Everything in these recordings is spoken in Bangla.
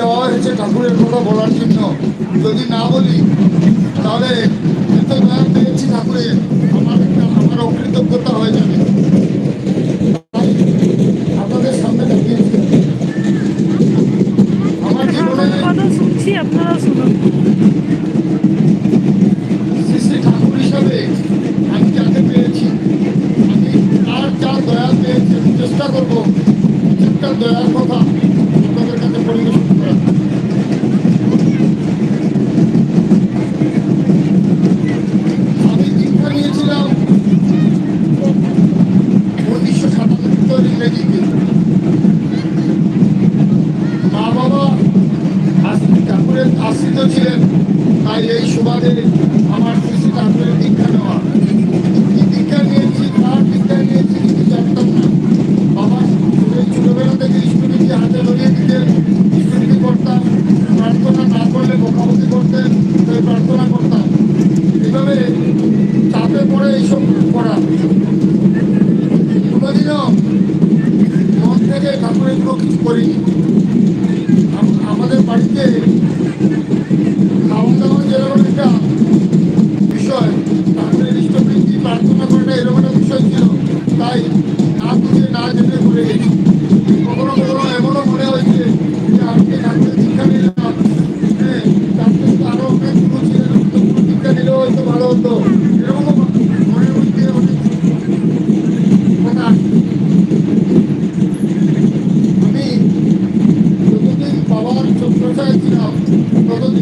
দেওয়া হয়েছে ঠাকুরের কথা বলার জন্য। যদি না বলি তাহলে পেয়েছি ঠাকুরের আমার একটা আমার হয়ে যাবে। সামনে দেখিয়েছি আমার শুনছি শ্রী শ্রী ঠাকুর হিসাবে আমি যাকে পেয়েছি আমি তার যা দয়া পেয়েছি চেষ্টা করব Burada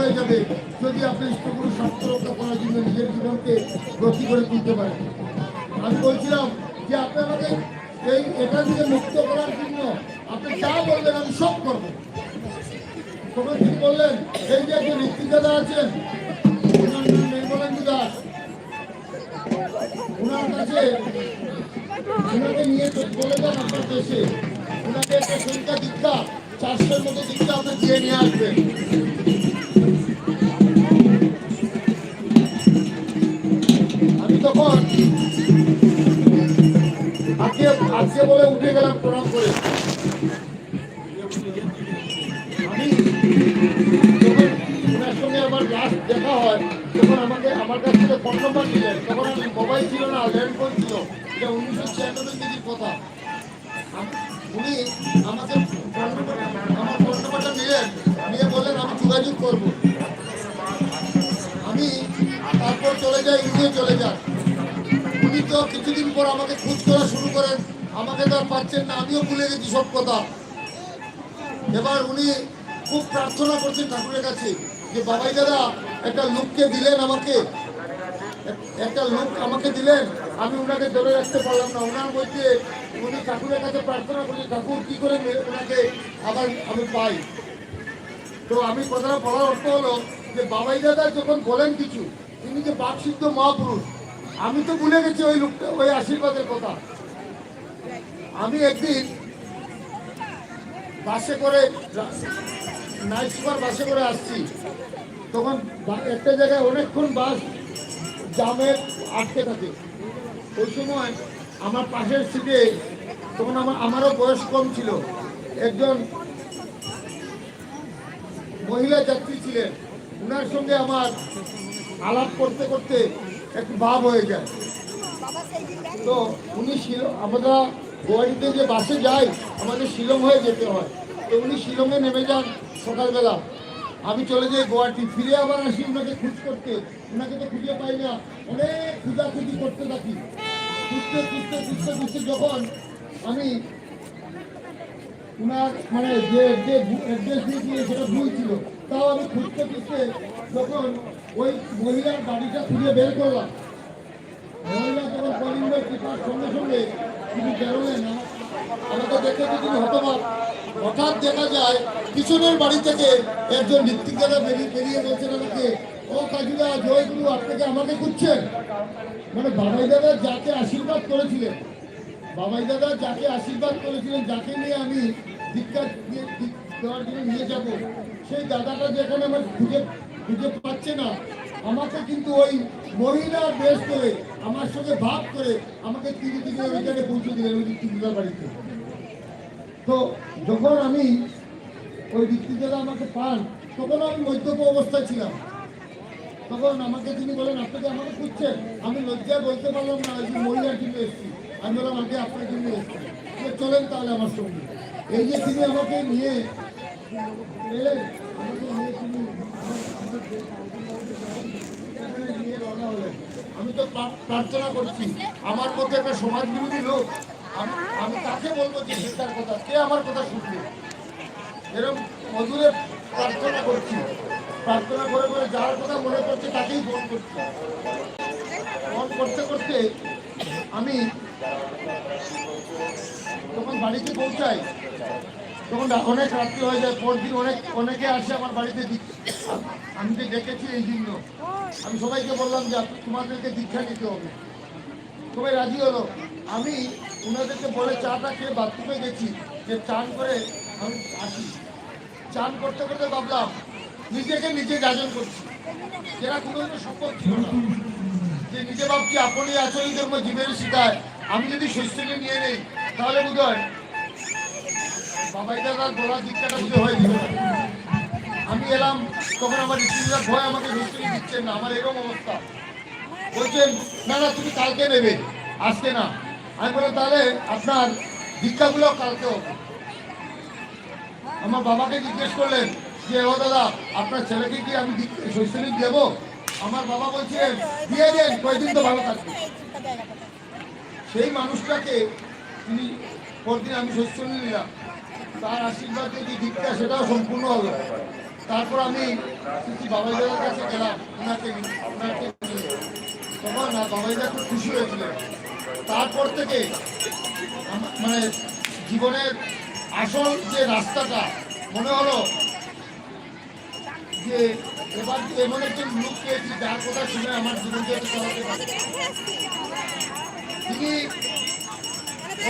হয়ে যাবে যদি আপনি ইষ্টগুরু রক্ষা করার জন্য নিজের জীবনকে গতি করে তুলতে পারেন। আমি বলছিলাম যে আপনি আমাকে এই এটা থেকে মুক্ত করার জন্য আপনি যা বলবেন আমি সব করব। বললেন, এই যে একজন ঋত্বিকাদা আছেন দাস। ওনার কাছে ওনাকে নিয়ে চলে যান আপনার দেশে। ওনাকে একটা সংখ্যা দীক্ষা, চারশোর মতো দীক্ষা আপনি দিয়ে নিয়ে আসবেন আজকে আজকে বলে উঠে গেলাম প্রণাম করে। আমি ওনার সঙ্গে আমার লাস্ট দেখা হয়, তখন আমাকে আমার কাছ থেকে ফোন তখন আমি মোবাইল ছিল না ল্যান্ডফোন ছিল। এটা উনিশশো ছিয়ানব্বই কেজির কথা। উনি আমাকে আমার ফোন নিয়ে বললেন, আমি যোগাযোগ করব। আমি তারপর চলে যাই উনিও চলে যান। উনি তো কিছুদিন পর আমাকে খোঁজ করা আমাকে তো আর পাচ্ছেন না, আমিও ভুলে গেছি সব কথা। এবার উনি খুব প্রার্থনা করছেন ঠাকুরের কাছে যে, বাবাই দাদা, একটা লোককে দিলেন আমাকে। একটা লোক আমাকে দিলেন, আমি ওনাকে ধরে রাখতে পারলাম না। ওনার মধ্যে উনি ঠাকুরের কাছে প্রার্থনা করছেন, ঠাকুর, কি করে ওনাকে আবার আমি পাই? তো আমি কথাটা বলার অর্থ হলো যে, বাবাই দাদা যখন বলেন কিছু, তিনি যে বাকসিদ্ধ মহাপুরুষ, আমি তো ভুলে গেছি ওই লোকটা, ওই আশীর্বাদের কথা। আমি একদিন বাসে করে নাইট সুপার বাসে করে আসছি। তখন একটা জায়গায় অনেকক্ষণ বাস জামে আটকে থাকে। ওই সময় আমার পাশের সিটে তখন আমার, আমারও বয়স কম ছিল। একজন মহিলা যাত্রী ছিলেন। ওনার সঙ্গে আমার আলাপ করতে করতে একটু ভাব হয়ে যায়। তো উনি ছিল, আমরা গুয়াহাটিতে যে বাসে যাই, আমাদের শিলং হয়ে যেতে হয়। তো উনি শিলংয়ে নেমে যান সকালবেলা। আমি চলে যাই গুয়াহাটি, ফিরে আবার আসি ওনাকে খুঁজ করতে। ওনাকে তো খুঁজে পাই না। অনেক খুঁজাখুঁজি করতে থাকি। খুঁজতে খুঁজতে খুঁজতে খুঁজতে যখন আমি ওনার মানে যে অ্যাড্রেস দিয়েছিল সেটা ভুল ছিল, তাও আমি খুঁজতে খুঁজতে যখন ওই মহিলার বাড়িটা খুঁজে বের করলাম। মহিলা যখন কলিঙ্গ টিপার সঙ্গে সঙ্গে তিনি বেরোলেন আমাকে দেখে তিনি হতবাক হঠাৎ দেখা যায় পিছনের বাড়ি থেকে একজন ঋত্বিকারা বেরিয়ে বেরিয়ে বলছেন আমাকে ও কাজুদা, জয়গুরু আপনাকে আমাকে খুঁজছেন? মানে বাবাই দাদা যাকে আশীর্বাদ করেছিলেন, বাবাই দাদা যাকে আশীর্বাদ করেছিলেন, যাকে নিয়ে আমি দীক্ষা দেওয়ার জন্য নিয়ে যাব, সেই দাদাটা যেখানে আমার খুঁজে খুঁজে পাচ্ছে না আমাকে কিন্তু ওই মহিলা বেশ করে, আমার সঙ্গে ভাব করে আমাকে তিন দিকে ওইখানে পৌঁছে দিলেন ওই ঋত্বিকার বাড়িতে। তো যখন আমি ওই ঋত্বিকারা আমাকে পান, তখন আমি মধ্যপ অবস্থায় ছিলাম। তখন আমাকে তিনি বলেন আপনাকে আমাকে খুঁজছেন? আমি লজ্জায় বলতে পারলাম না যে মহিলার জন্য এসেছি। আমি বললাম, আগে আপনার জন্য এসেছি। চলেন তাহলে আমার সঙ্গে। এই যে তিনি আমাকে নিয়ে এলেন, আমাকে নিয়ে তিনি আমি তো প্রার্থনা করছি। আমার মধ্যে একটা সমাজ বিরোধী লোক। আমি তাকে বলব যে তার কথা কে আমার কথা শুনবে। এরকম মধুরে প্রার্থনা করছি। প্রার্থনা করে করে যার কথা মনে করছে তাকেই ফোন করছি। ফোন করতে করতে আমি তখন বাড়িতে পৌঁছাই। তখন অনেক রাত্রি হয়ে যায়, পরদিন অনেক, অনেকে আসে আমার বাড়িতে আমি যে ডেকেছি এই জন্য আমি সবাইকে বললাম যে তোমাদেরকে দীক্ষা নিতে হবে। সবাই রাজি হলো। আমি ওনাদেরকে বলে চাটা খেয়ে বাথরুমে গেছি, যে চান করে আমি আসি। চান করতে করতে ভাবলাম, নিজেকে নিজে যাজন করছি। যেটা কোনোদিনও সম্ভব ছিল না। যে নিজে ভাবছি, আপনি আচরণ ধর্ম জীবের শিখায় আমি যদি শস্যকে নিয়ে নেই, তাহলে বোধ হয় আমি এলাম, তখন আমার ঋষিরা ভয় আমাকে শস্যকে দিচ্ছেন না, আমার এরকম অবস্থা। বলছেন, না না, তুমি কালকে নেবে। আজকে না। আমি বললাম, তাহলে আপনার দীক্ষাগুলো কালকে হবে। আমার বাবাকে জিজ্ঞেস করলেন যে, ও দাদা, আপনার ছেলেকে কি আমি শৈশনিক দেব? আমার বাবা বলছিলেন, দিয়ে দেন কয়েকদিন তো ভালো থাকবে। সেই মানুষটাকে তিনি পরদিন আমি শৈশনী নিলাম। তার আশীর্বাদ যদি দীক্ষা সেটাও সম্পূর্ণ হলো। তারপর আমি শ্রী বাবাইদার কাছে গেলাম। ওনাকে ওনাকে। তখন না বাবাইদা খুব খুশি হয়েছিলেন তারপর থেকে মানে জীবনের আসল যে রাস্তাটা, মনে হলো যে এবার এমন একজন লোক পেয়েছি, যার কথা শুনে আমার জীবনকে চালাতে পারে তিনি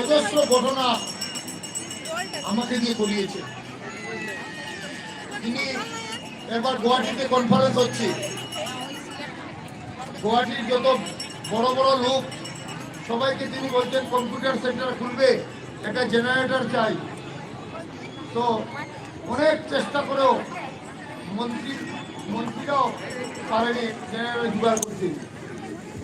অজস্র ঘটনা আমাকে দিয়ে করিয়েছে তিনি এবার গুয়াহাটিতে কনফারেন্স হচ্ছে। গুয়াহাটির যত বড় বড় লোক, সবাইকে তিনি বলছেন কম্পিউটার সেন্টার খুলবে, একটা জেনারেটর চাই। তো অনেক চেষ্টা করেও মন্ত্রী, মন্ত্রীরাও পারেনি জেনারেটর জোগাড় করতে।